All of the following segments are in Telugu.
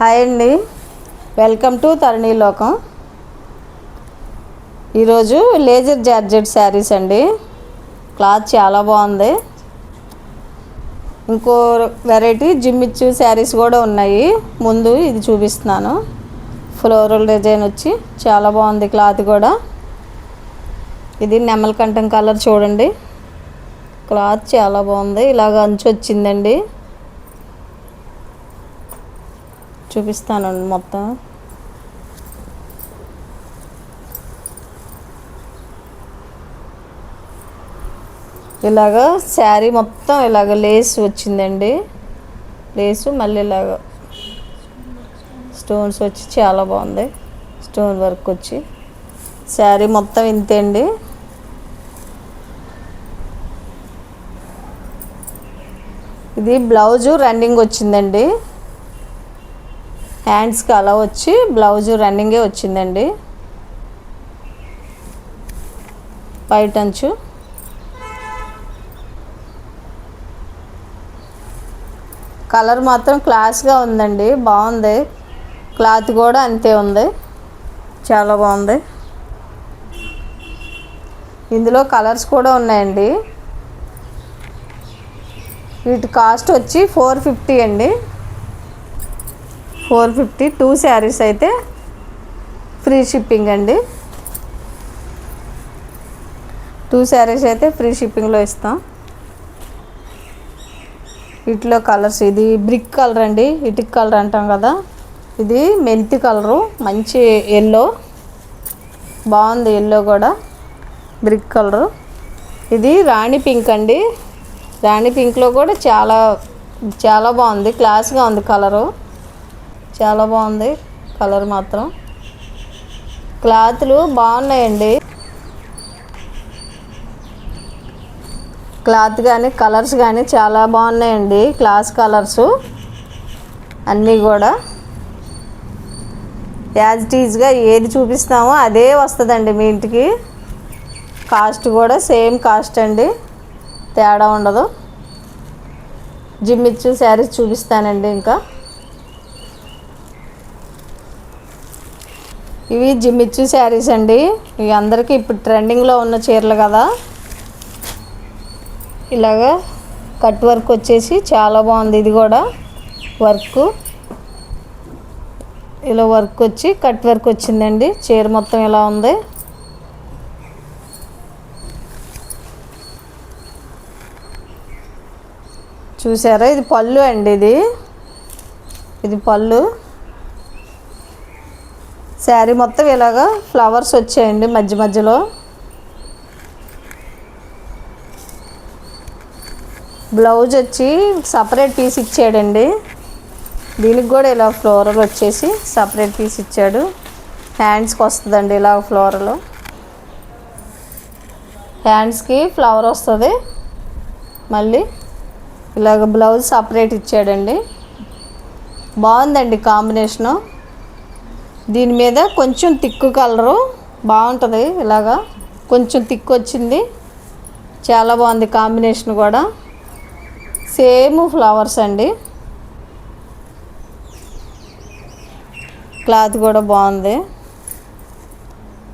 హాయ్ అండి. వెల్కమ్ టు తరుణీ లోకం. ఈరోజు లేజర్ జార్జెట్ శారీస్ అండి. క్లాత్ చాలా బాగుంది. ఇంకో వెరైటీ జిమ్మిచ్చు శారీస్ కూడా ఉన్నాయి. ముందు ఇది చూపిస్తున్నాను. ఫ్లోరల్ డిజైన్ వచ్చి చాలా బాగుంది క్లాత్ కూడా. ఇది నెమల కంఠం కలర్ చూడండి. క్లాత్ చాలా బాగుంది. ఇలాగ అంచు వచ్చిందండి. చూపిస్తానండి మొత్తం. ఇలాగ శారీ మొత్తం ఇలాగ లేస్ వచ్చిందండి. లేసు మళ్ళీ ఇలాగ స్టోన్స్ వచ్చి చాలా బాగుంది. స్టోన్ వర్క్ వచ్చి. శారీ మొత్తం ఇంతే అండి. ఇది బ్లౌజు రన్నింగ్ వచ్చిందండి. హ్యాండ్స్కి అలా వచ్చి బ్లౌజ్ రన్నింగే వచ్చిందండి. వైట్ అంచు. కలర్ మాత్రం క్లాస్గా ఉందండి బాగుంది. క్లాత్ కూడా అంతే ఉంది చాలా బాగుంది. ఇందులో కలర్స్ కూడా ఉన్నాయండి. వీటి కాస్ట్ వచ్చి ఫోర్ ఫిఫ్టీ అండి. ఫోర్ ఫిఫ్టీ టూ శారీస్ అయితే ఫ్రీ షిప్పింగ్ అండి. టూ శారీస్ అయితే ఫ్రీ షిప్పింగ్లో ఇస్తాం. వీటిలో కలర్స్ ఇది బ్రిక్ కలర్ అండి ఇటుక్ కలర్ అంటాం కదా. ఇది మెంతి కలరు మంచి ఎల్లో బాగుంది ఎల్లో కూడా బ్రిక్ కలరు. ఇది రాణి పింక్ అండి. రాణి పింక్లో కూడా చాలా చాలా బాగుంది క్లాస్గా ఉంది కలరు. చాలా బాగుంది కలర్ మాత్రం. క్లాత్లు బాగున్నాయండి. క్లాత్ కానీ కలర్స్ కానీ చాలా బాగున్నాయండి. క్లాస్ కలర్స్ అన్నీ కూడా. యాజ్ టీజ్గా ఏది చూపిస్తామో అదే వస్తుందండి మీ ఇంటికి. కాస్ట్ కూడా సేమ్ కాస్ట్ అండి. తేడా ఉండదు. జిమ్ ఇచ్చి శారీస్ చూపిస్తానండి ఇంకా. ఇవి జిమ్మిచ్చు శారీస్ అండి. ఇవి అందరికీ ఇప్పుడు ట్రెండింగ్లో ఉన్న చీరలు కదా. ఇలాగా కట్ వర్క్ వచ్చేసి చాలా బాగుంది ఇది కూడా. వర్క్. ఇలా వర్క్ వచ్చి కట్ వర్క్ వచ్చిందండి. చీర మొత్తం ఇలా ఉంది. చూసారా? ఇది పళ్ళు అండి ఇది. ఇది పళ్ళు. శారీ మొత్తం ఇలాగా ఫ్లవర్స్ వచ్చాయండి మధ్య మధ్యలో. బ్లౌజ్ వచ్చి సపరేట్ పీస్ ఇచ్చాడండి. దీనికి కూడా ఇలా ఫ్లోరల్ వచ్చేసి సపరేట్ పీస్ ఇచ్చాడు. హ్యాండ్స్కి వస్తుందండి ఇలా ఫ్లోరల్. హ్యాండ్స్కి ఫ్లవర్ వస్తుంది. మళ్ళీ ఇలాగ బ్లౌజ్ సపరేట్ ఇచ్చాడండి. బాగుందండి కాంబినేషను. దీని మీద కొంచెం తిక్కు కలరు బాగుంటుంది ఇలాగా. కొంచెం తిక్కు వచ్చింది. చాలా బాగుంది కాంబినేషన్ కూడా. సేమ్ ఫ్లవర్స్ అండి. క్లాత్ కూడా బాగుంది.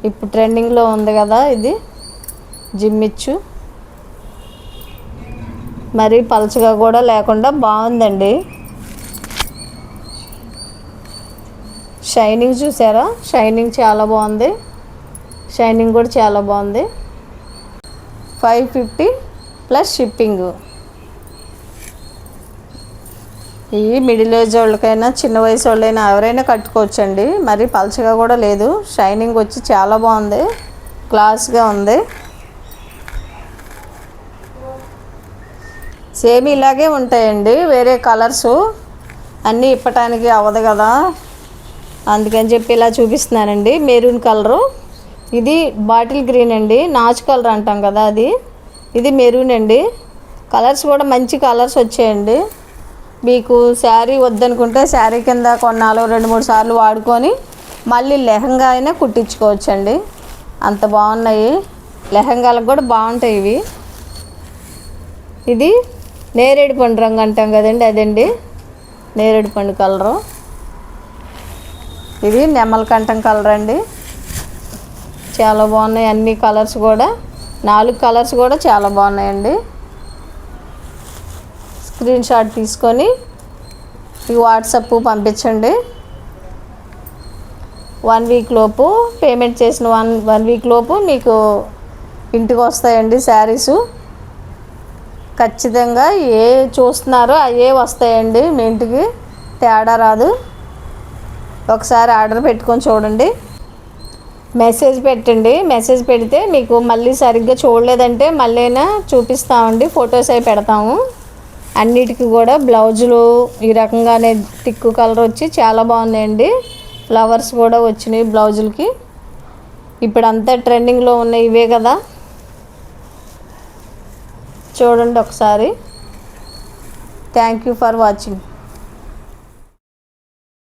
ఇప్పుడు ట్రెండింగ్లో ఉంది కదా ఇది. జిమ్మిచ్చు మరీ పలచగా కూడా లేకుండా బాగుందండి. షైనింగ్ చూసారా? షైనింగ్ చాలా బాగుంది. షైనింగ్ కూడా చాలా బాగుంది. Five fifty plus shipping. ఈ మిడిల్ ఏజ్ వాళ్ళకైనా చిన్న వయసు వాళ్ళైనా ఎవరైనా కట్టుకోవచ్చండి. మరి పలచగా కూడా లేదు. షైనింగ్ వచ్చి చాలా బాగుంది. క్లాస్గా ఉంది. సేమ్ ఇలాగే ఉంటాయండి. వేరే కలర్సు. అన్నీ ఇప్పటానికి అవ్వదు కదా. అందుకని చెప్పి ఇలా చూపిస్తున్నానండి. Maroon colour. ఇది బాటిల్ గ్రీన్ అండి. నాచు కలర్ అంటాం కదా అది. ఇది మెరూన్ అండి. కలర్స్ కూడా మంచి కలర్స్ వచ్చాయండి. మీకు శారీ వద్దనుకుంటే శారీ కింద కొన్నాళ్ళు రెండు మూడు సార్లు వాడుకొని మళ్ళీ లెహంగా అయినా కుట్టించుకోవచ్చండి. అంత బాగున్నాయి. లెహంగాలకు కూడా బాగుంటాయి ఇవి. ఇది నేరేడు పండు రంగు అంటాం కదండి అదండి. నేరేడు పండు కలరు. ఇది నెమ్మలకంఠం కలర్ అండి. చాలా బాగున్నాయి అన్ని కలర్స్ కూడా. నాలుగు కలర్స్ కూడా చాలా బాగున్నాయండి. స్క్రీన్ షాట్ తీసుకొని ఈ వాట్సప్ పంపించండి. వన్ వీక్ లోపు పేమెంట్ చేసిన వన్ వన్ వీక్ లోపు మీకు ఇంటికి వస్తాయండి శారీసు. ఖచ్చితంగా ఏ చూస్తున్నారో అవే వస్తాయండి మీ ఇంటికి. తేడా రాదు. ఒకసారి ఆర్డర్ పెట్టుకొని చూడండి. మెసేజ్ పెట్టండి. మెసేజ్ పెడితే మీకు మళ్ళీ సరిగ్గా చూడలేదంటే మళ్ళీనా చూపిస్తామండి. ఫొటోస్ అవి పెడతాము. అన్నిటికీ కూడా బ్లౌజులు ఈ రకంగానే టిక్కు కలర్ వచ్చి చాలా బాగున్నాయండి. ఫ్లవర్స్ కూడా వచ్చినాయి బ్లౌజులకి. ఇప్పుడు అంతా ట్రెండింగ్లో ఉన్నాయి ఇవే కదా. చూడండి ఒకసారి. Thank you for watching.